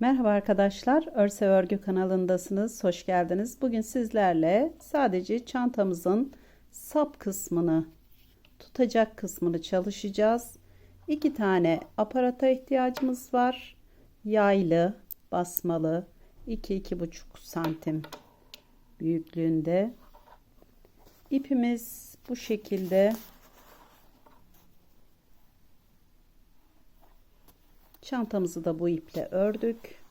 Merhaba arkadaşlar, Örse Örgü kanalındasınız. Hoş geldiniz. Bugün sizlerle sadece çantamızın sap kısmını, tutacak kısmını çalışacağız. İki tane aparata ihtiyacımız var. Yaylı, basmalı, 2-2,5 santim büyüklüğünde. İpimiz bu şekilde Çantamızı da bu iple ördük.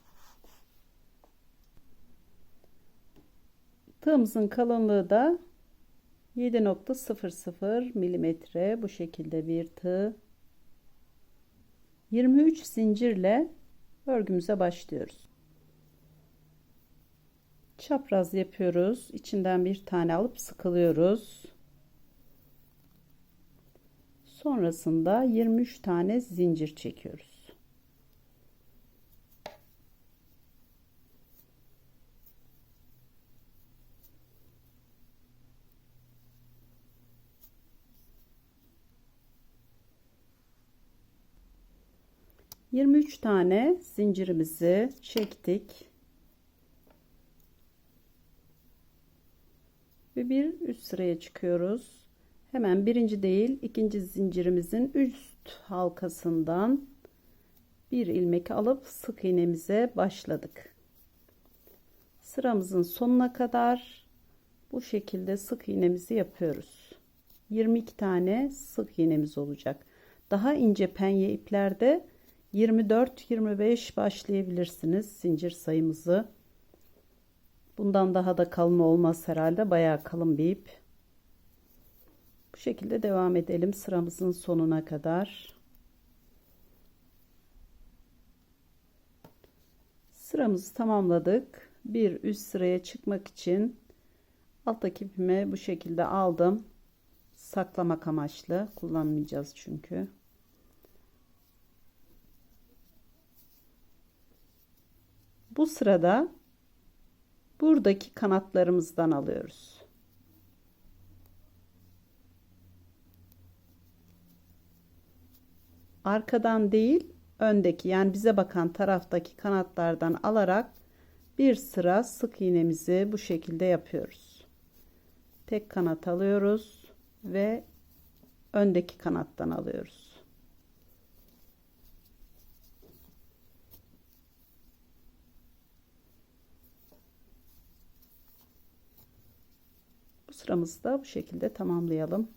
Tığımızın kalınlığı da 7.00 milimetre. Bu şekilde bir tığ. 23 zincirle örgümüze başlıyoruz. Çapraz yapıyoruz. İçinden bir tane alıp sıkılıyoruz. Sonrasında 23 tane zincir çekiyoruz 23 tane zincirimizi çektik. Ve bir üst sıraya çıkıyoruz. Hemen birinci değil ikinci zincirimizin üst halkasından bir ilmek alıp sık iğnemize başladık. Sıramızın sonuna kadar bu şekilde sık iğnemizi yapıyoruz. 22 tane sık iğnemiz olacak. Daha ince penye iplerde 24-25 başlayabilirsiniz zincir sayımızı. Bundan daha da kalın olmaz herhalde. Bayağı kalın bir ip. Bu şekilde devam edelim sıramızın sonuna kadar. Sıramızı tamamladık. Bir üst sıraya çıkmak için alttaki ipimi bu şekilde aldım. Saklamak amaçlı kullanmayacağız çünkü. Bu sırada buradaki kanatlarımızdan alıyoruz. Arkadan değil, öndeki yani bize bakan taraftaki kanatlardan alarak bir sıra sık iğnemizi bu şekilde yapıyoruz. Tek kanat alıyoruz ve öndeki kanattan alıyoruz. Bu sıramızı da bu şekilde tamamlayalım.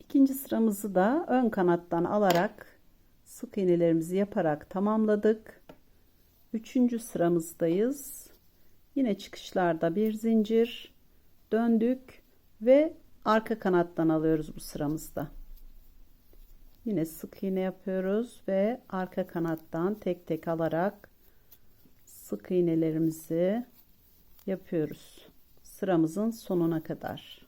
İkinci sıramızı da ön kanattan alarak sık iğnelerimizi yaparak tamamladık. Üçüncü sıramızdayız. Yine çıkışlarda bir zincir döndük ve arka kanattan alıyoruz bu sıramızda. Yine sık iğne yapıyoruz ve arka kanattan tek tek alarak sık iğnelerimizi yapıyoruz. Sıramızın sonuna kadar.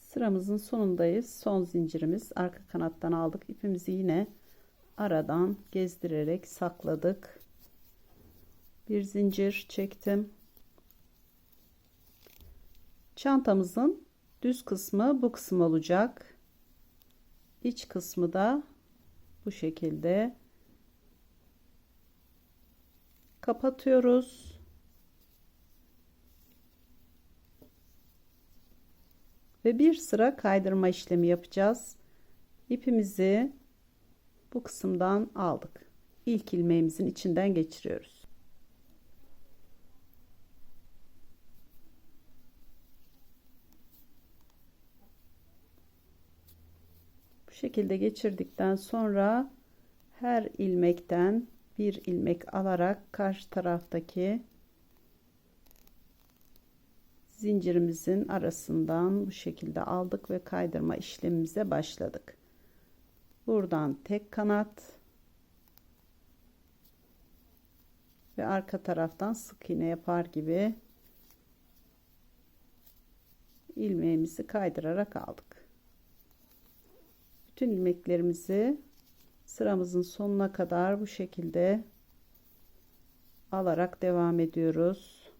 Sıramızın sonundayız. Son zincirimiz arka kanattan aldık. İpimizi yine aradan gezdirerek sakladık bir zincir çektim. Çantamızın düz kısmı bu kısım olacak. İç kısmı da bu şekilde. Kapatıyoruz. Ve bir sıra kaydırma işlemi yapacağız. İpimizi bu kısımdan aldık. İlk ilmeğimizin içinden geçiriyoruz şekilde geçirdikten sonra her ilmekten bir ilmek alarak karşı taraftaki zincirimizin arasından bu şekilde aldık ve kaydırma işlemimize başladık. Buradan tek kanat ve arka taraftan sık iğne yapar gibi ilmeğimizi kaydırarak aldık bütün ilmeklerimizi sıramızın sonuna kadar bu şekilde alarak devam ediyoruz.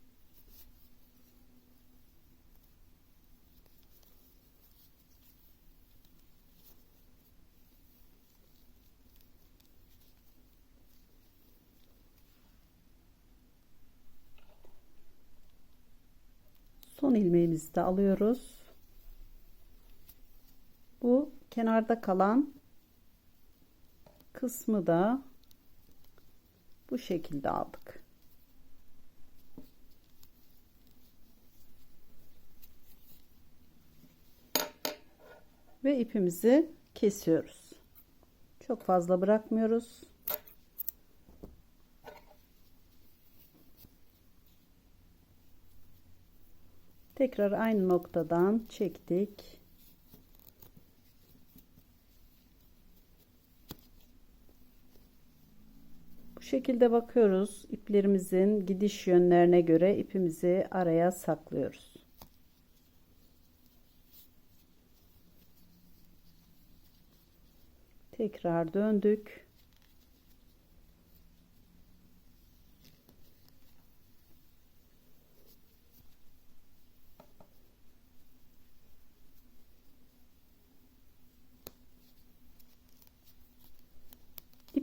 Son ilmeğimizi de alıyoruz. Kenarda kalan kısmı da bu şekilde aldık. Ve ipimizi kesiyoruz. Çok fazla bırakmıyoruz. Tekrar aynı noktadan çektik. Şekilde bakıyoruz. İplerimizin gidiş yönlerine göre ipimizi araya saklıyoruz. Tekrar döndük.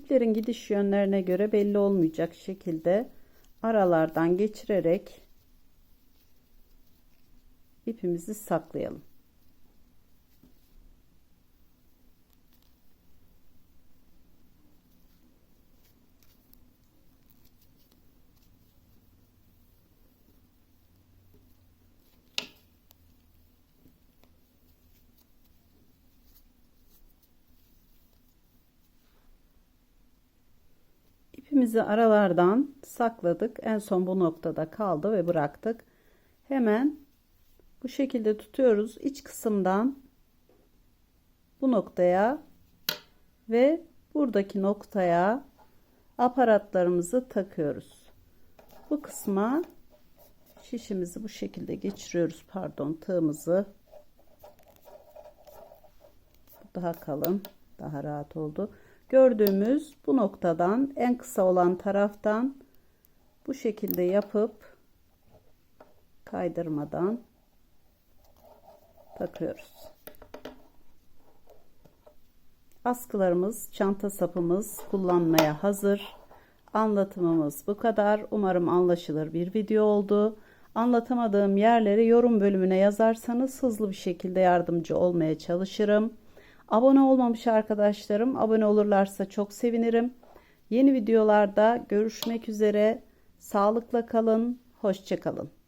İplerin gidiş yönlerine göre belli olmayacak şekilde aralardan geçirerek ipimizi saklayalım. İpimizi aralardan sakladık. En son bu noktada kaldı ve bıraktık. Hemen bu şekilde tutuyoruz. İç kısımdan bu noktaya ve buradaki noktaya aparatlarımızı takıyoruz. Bu kısma şişimizi bu şekilde geçiriyoruz. Pardon tığımızı. Daha kalın, daha rahat oldu gördüğümüz bu noktadan en kısa olan taraftan bu şekilde yapıp kaydırmadan takıyoruz. Askılarımız, çanta sapımız kullanmaya hazır. Anlatımımız bu kadar. Umarım anlaşılır bir video oldu. Anlatamadığım yerleri yorum bölümüne yazarsanız hızlı bir şekilde yardımcı olmaya çalışırım. Abone olmamış arkadaşlarım abone olurlarsa çok sevinirim. Yeni videolarda görüşmek üzere. Sağlıkla kalın. Hoşçakalın.